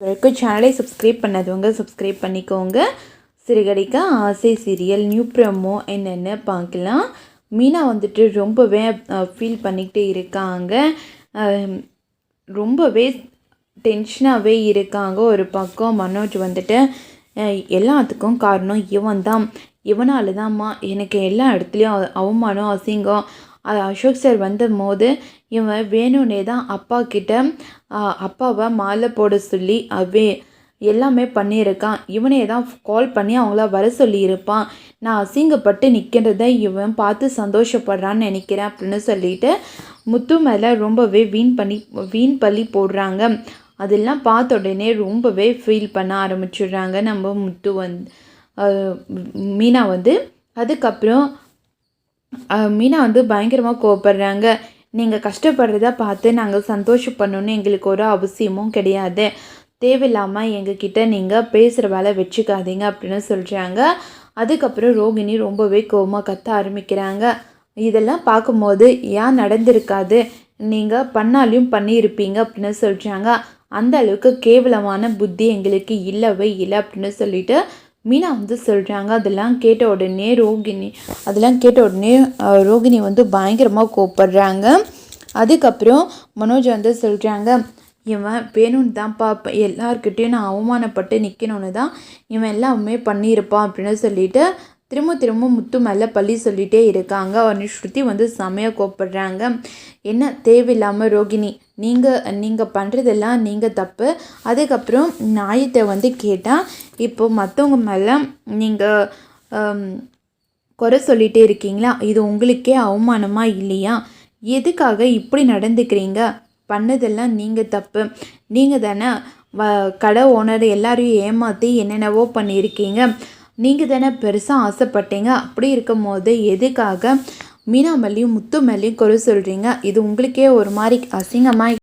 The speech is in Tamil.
வரைக்கும் சேனலை சப்ஸ்கிரைப் பண்ணாதவங்க சப்ஸ்கிரைப் பண்ணிக்கோங்க. சிறுகடிக்க ஆசை சீரியல் நியூ ப்ரமோ என்னென்னு பார்க்கலாம். மீனா வந்துட்டு ரொம்பவே ஃபீல் பண்ணிக்கிட்டே இருக்காங்க. ரொம்பவே டென்ஷனாகவே இருக்காங்க ஒரு பக்கம். மனோஜ் வந்துட்டு எல்லாத்துக்கும் காரணம் இவன் தான் இவனால தான்மா எனக்கு எல்லா இடத்துலையும் அவமானம் அசிங்கம் அசோக் சார் வந்தபோது இவன் வேணும்னே தான் அப்பா கிட்ட அப்பாவை மாலை போட சொல்லி அவே எல்லாமே பண்ணியிருக்கான் இவனே தான் கால் பண்ணி அவங்கள வர சொல்லியிருப்பான் நான் அசிங்கப்பட்டு நிற்கிறத இவன் பார்த்து சந்தோஷப்படுறான்னு நினைக்கிறேன் அப்படின்னு சொல்லிட்டு முத்து மேலே ரொம்பவே வீண் பண்ணி வீண் பள்ளி போடுறாங்க. அதெல்லாம் பார்த்த உடனே ரொம்பவே ஃபீல் பண்ண ஆரம்பிச்சிடுறாங்க நம்ம முத்து வந்து மீனா வந்து. அதுக்கப்புறம் மீனா வந்து பயங்கரமாக கோவப்படுறாங்க. நீங்கள் கஷ்டப்படுறத பார்த்து நாங்கள் சந்தோஷப்படணும்னு எங்களுக்கு ஒரு அவசியமும் கிடையாது. தேவையில்லாமல் எங்ககிட்ட நீங்கள் பேசுகிற வேலை வச்சுக்காதீங்க அப்படின்னு சொல்கிறாங்க அதுக்கப்புறம் ரோகிணி ரொம்பவே கோவமாக கத்த ஆரம்பிக்கிறாங்க. இதெல்லாம் பார்க்கும்போது ஏன் நடந்திருக்காது? நீங்கள் பண்ணாலையும் பண்ணியிருப்பீங்க அப்படின்னு சொல்கிறாங்க அந்த அளவுக்கு கேவலமான புத்தி எங்களுக்கு இல்லவே இல்லை அப்படின்னு சொல்லிட்டு மீனா வந்து சொல்கிறாங்க அதெல்லாம் கேட்ட உடனே ரோகிணி அதெல்லாம் கேட்ட உடனே ரோகிணி வந்து பயங்கரமாக கோப்படுறாங்க அதுக்கப்புறம் மனோஜ் வந்து சொல்கிறாங்க இவன் வேணும்னு தான்ப்பா இப்போ எல்லார்கிட்டேயும் நான் அவமானப்பட்டு நிற்கணும்னு தான் இவன் எல்லாமே பண்ணியிருப்பான் அப்படின்னு சொல்லிட்டு திரும்ப திரும்ப முத்து மேலே பள்ளி சொல்லிகிட்டே இருக்காங்க. உடனே ஸ்ருதி வந்து செமையாக கோப்படுறாங்க என்ன? தேவையில்லாமல் ரோகிணி நீங்கள் நீங்கள் பண்ணுறதெல்லாம் நீங்கள் தப்பு. அதுக்கப்புறம் நியாயத்தை வந்து கேட்டால் இப்போ மற்றவங்க மேலே நீங்கள் குறை சொல்லிகிட்டே இருக்கீங்களா? இது உங்களுக்கே அவமானமாக இல்லையா? எதுக்காக இப்படி நடந்துக்கிறீங்க? பண்ணதெல்லாம் நீங்கள் தப்பு. நீங்கள் தானே வ கடை ஓனர் எல்லாரையும் ஏமாற்றி என்னென்னவோ பண்ணியிருக்கீங்க. நீங்கள் தானே பெருசாக ஆசைப்பட்டீங்க. அப்படி இருக்கும் போது எதுக்காக மீனா மேலேயும் முத்து மேலேயும் குறை சொல்கிறீங்க இது உங்களுக்கே ஒரு மாதிரி அசிங்கமாக